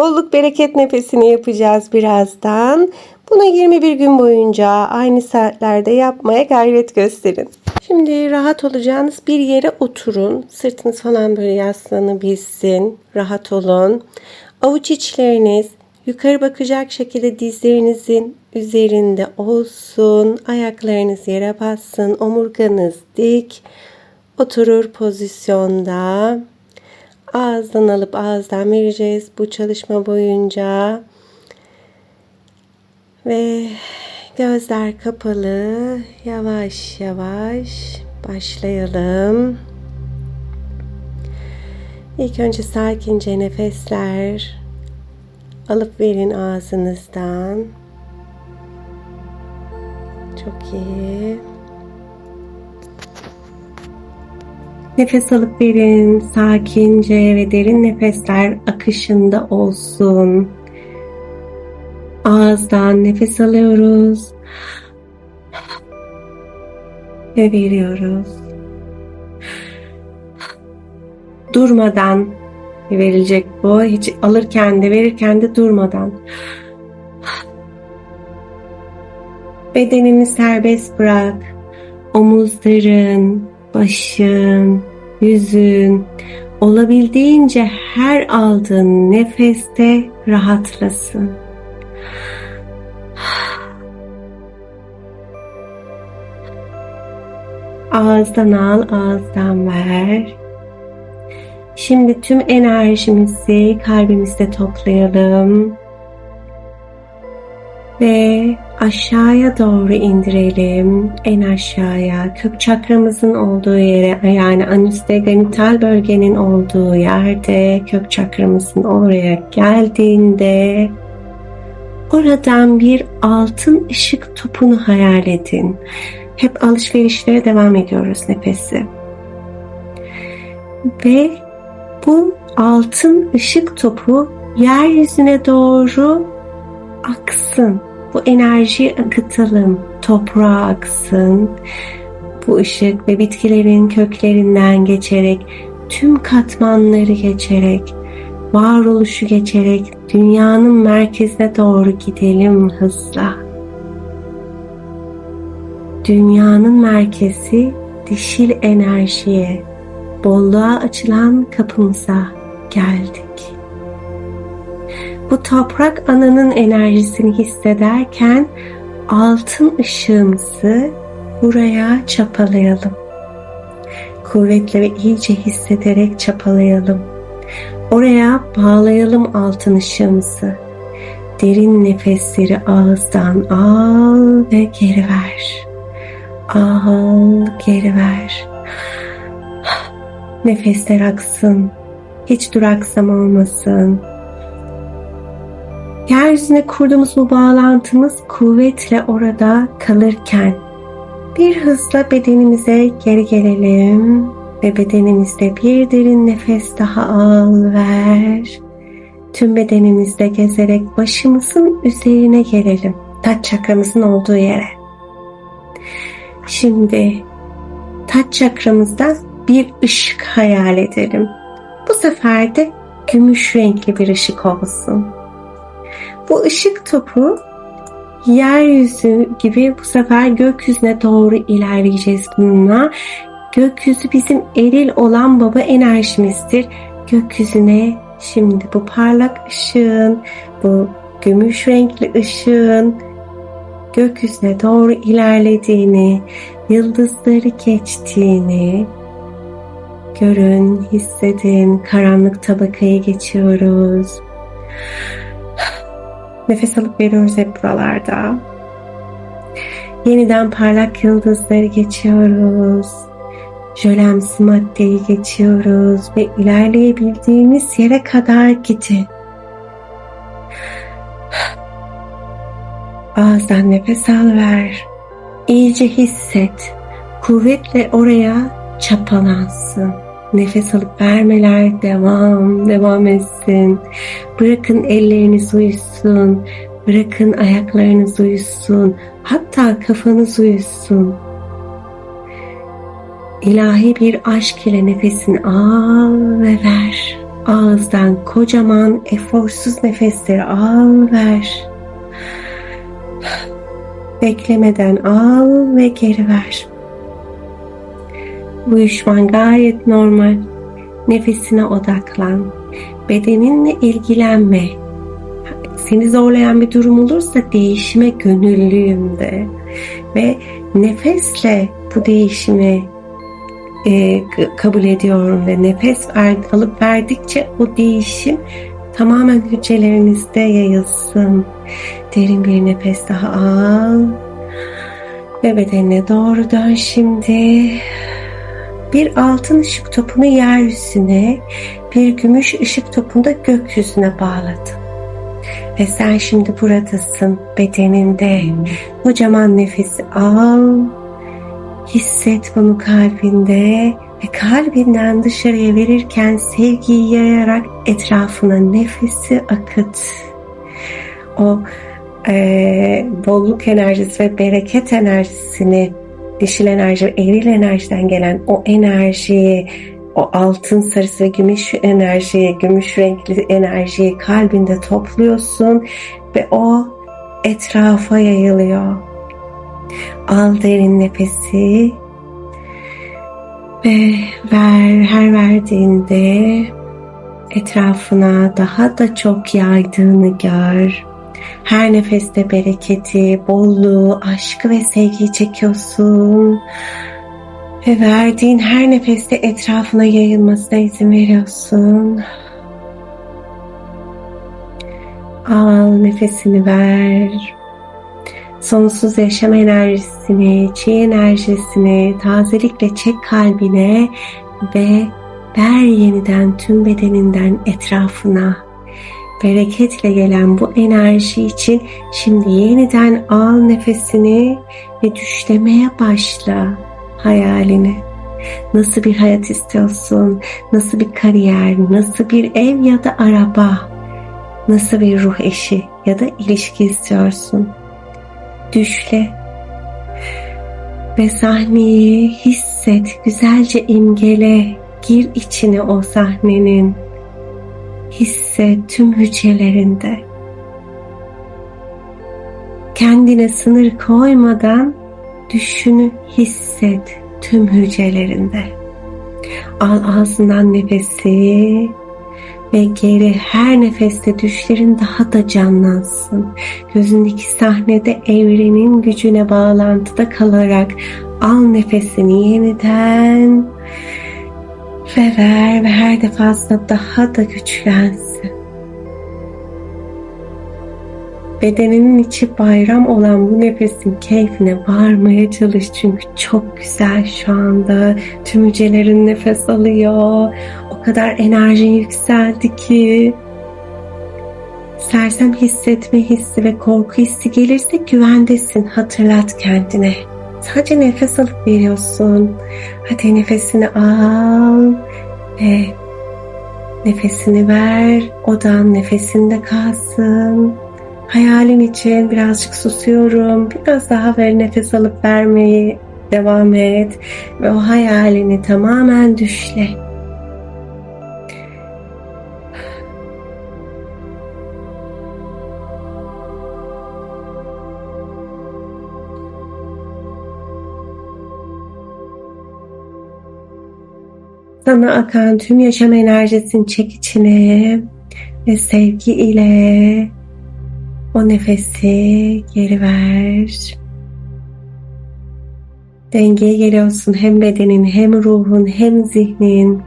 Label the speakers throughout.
Speaker 1: Bolluk bereket nefesini yapacağız birazdan. Bunu 21 gün boyunca aynı saatlerde yapmaya gayret gösterin. Şimdi rahat olacağınız bir yere oturun. Sırtınız falan böyle yaslanabilsin. Rahat olun. Avuç içleriniz yukarı bakacak şekilde dizlerinizin üzerinde olsun. Ayaklarınız yere bassın. Omurganız dik. Oturur pozisyonda. Ağızdan alıp ağızdan vereceğiz bu çalışma boyunca. Ve gözler kapalı. Yavaş yavaş başlayalım. İlk önce sakince nefesler alıp verin ağzınızdan. Çok iyi. Nefes alıp verin sakince ve derin nefesler akışında olsun. Ağızdan nefes alıyoruz ve veriyoruz. Durmadan verilecek bu. Hiç alırken de verirken de durmadan. Bedenini serbest bırak. Omuzların, başın, yüzün olabildiğince her aldığın nefeste rahatlasın. Ağızdan al, ağızdan ver. Şimdi tüm enerjimizi kalbimizde toplayalım. Ve aşağıya doğru indirelim. En aşağıya kök çakramızın olduğu yere yani anüste genital bölgenin olduğu yerde kök çakramızın oraya geldiğinde oradan bir altın ışık topunu hayal edin. Hep alışverişlere devam ediyoruz nefesi. Ve bu altın ışık topu yeryüzüne doğru aksın. Bu enerjiyi akıtalım. Toprağa aksın. Bu ışık ve bitkilerin köklerinden geçerek, tüm katmanları geçerek, varoluşu geçerek dünyanın merkezine doğru gidelim hızla. Dünyanın merkezi dişil enerjiye, bolluğa açılan kapımıza geldik. Bu toprak ananın enerjisini hissederken altın ışığımızı buraya çapalayalım. Kuvvetle ve iyice hissederek çapalayalım. Oraya bağlayalım altın ışığımızı. Derin nefesleri ağızdan al ve geri ver. Al, geri ver. Nefesler aksın. Hiç duraksama olmasın. Yeryüzüne kurduğumuz bu bağlantımız kuvvetle orada kalırken bir hızla bedenimize geri gelelim ve bedenimizde bir derin nefes daha al ver. Tüm bedenimizde gezerek başımızın üzerine gelelim. Taç çakramızın olduğu yere. Şimdi taç çakramızda bir ışık hayal edelim. Bu sefer de gümüş renkli bir ışık olsun. Bu ışık topu yeryüzü gibi bu sefer gökyüzüne doğru ilerleyeceğiz bununla. Gökyüzü bizim eril olan baba enerjimizdir. Gökyüzüne şimdi bu parlak ışığın, bu gümüş renkli ışığın gökyüzüne doğru ilerlediğini, yıldızları geçtiğini görün, hissedin. Karanlık tabakayı geçiyoruz. Nefes alıp veriyoruz hep buralarda. Yeniden parlak yıldızları geçiyoruz. Jölemsi maddeyi geçiyoruz ve ilerleyebildiğimiz yere kadar gidin. Ağızdan nefes al ver. İyice hisset. Kuvvetle oraya çapalansın. Nefes alıp vermeler devam, devam etsin. Bırakın elleriniz uyusun. Bırakın ayaklarınız uyusun. Hatta kafanız uyusun. İlahi bir aşk ile nefesini al ve ver. Ağızdan kocaman eforsuz nefesleri al ver. Beklemeden al ve geri ver. Uyuşman gayet normal. Nefesine odaklan. Bedeninle ilgilenme. Seni zorlayan bir durum olursa değişime gönüllüyüm de. Ve nefesle bu değişimi e, kabul ediyorum ve nefes ver, alıp verdikçe o değişim tamamen hücrelerinizde yayılsın. Derin bir nefes daha al. Ve bedenine doğru dön şimdi. Bir altın ışık topunu yeryüzüne, bir gümüş ışık topunu da gökyüzüne bağladın. Ve sen şimdi buradasın bedeninde. Kocaman nefesi al. Hisset bunu kalbinde ve kalbinden dışarıya verirken sevgiyi yayarak etrafına nefesi akıt. O e, bolluk enerjisi ve bereket enerjisini dişil enerji ve eril enerjiden gelen o enerjiyi o altın sarısı ve gümüş enerjiyi, gümüş renkli enerjiyi kalbinde topluyorsun ve o etrafa yayılıyor. Al derin nefesi ve ver her verdiğinde etrafına daha da çok yaydığını gör. Her nefeste bereketi, bolluğu, aşkı ve sevgiyi çekiyorsun. Ve verdiğin her nefeste etrafına yayılmasına izin veriyorsun. Al nefesini ver. Sonsuz yaşam enerjisini, çi enerjisini tazelikle çek kalbine ve ver yeniden tüm bedeninden etrafına. Bereketle gelen bu enerji için şimdi yeniden al nefesini ve düşlemeye başla hayalini. Nasıl bir hayat istiyorsun? Nasıl bir kariyer? Nasıl bir ev ya da araba? Nasıl bir ruh eşi ya da ilişki istiyorsun? Düşle ve sahneyi hisset, güzelce imgele, gir içine o sahnenin. Hisset tüm hücrelerinde. Kendine sınır koymadan düşünü hisset tüm hücrelerinde. Al ağzından nefesi ve geri her nefeste düşlerin daha da canlansın. Gözündeki sahnede evrenin gücüne bağlantıda kalarak al nefesini yeniden ve ver ve her defasında daha da güçlensin. Bedeninin içi bayram olan bu nefesin keyfine varmaya çalış. Çünkü çok güzel şu anda. Tüm hücrelerin nefes alıyor. O kadar enerjin yükseldi ki. Sersem hissetme hissi ve korku hissi gelirse güvendesin. Hatırlat kendine. Sadece nefes alıp veriyorsun. Hadi nefesini al ve nefesini ver. Odan nefesinde kalsın. Hayalin için birazcık susuyorum. Biraz daha ver nefes alıp vermeyi devam et ve o hayalini tamamen düşle. Sana akan tüm yaşam enerjisini çek içine ve sevgi ile o nefesi geri ver. Dengeye geliyorsun hem bedenin hem ruhun hem zihnin.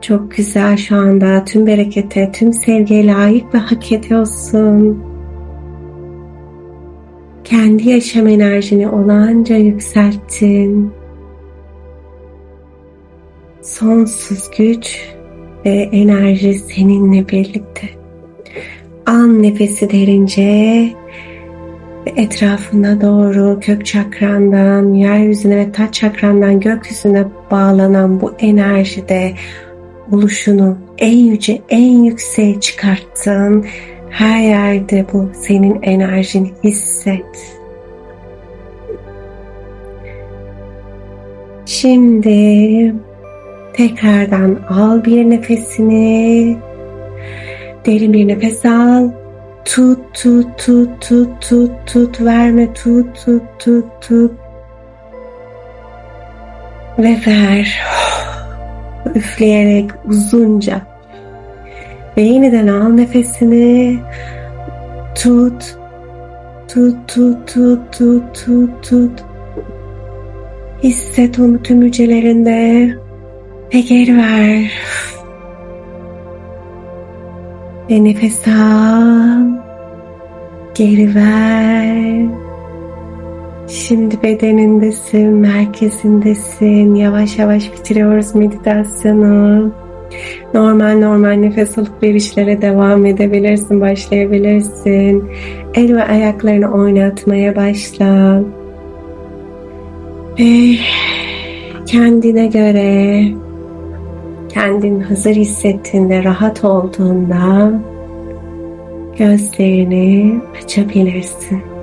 Speaker 1: Çok güzel şu anda tüm berekete, tüm sevgiye layık ve hak ediyorsun. Kendi yaşam enerjini olanca yükselttin. Sonsuz güç ve enerji seninle birlikte. Al nefesi derince ve etrafına doğru kök çakrandan, yeryüzüne ve taç çakrandan gökyüzüne bağlanan bu enerjide oluşunu en yüce, en yükseğe çıkarttın. Her yerde bu senin enerjini hisset. Şimdi Tekrardan al bir nefesini. Derin bir nefes al. Tut, tut, tut, tut, tut, tut. Verme, tut, tut, tut, tut. Ve ver. Üfleyerek uzunca. Ve yeniden al nefesini. Tut. Tut, tut, tut, tut, tut, tut. Hisset onu tüm hücrelerinde. Ve geri ver. Ve nefes al. Geri ver. Şimdi bedenindesin, merkezindesin. Yavaş yavaş bitiriyoruz meditasyonu. Normal normal nefes alıp verişlere devam edebilirsin, başlayabilirsin. El ve ayaklarını oynatmaya başla. Ve kendine göre kendin hazır hissettiğinde, rahat olduğunda gözlerini açabilirsin.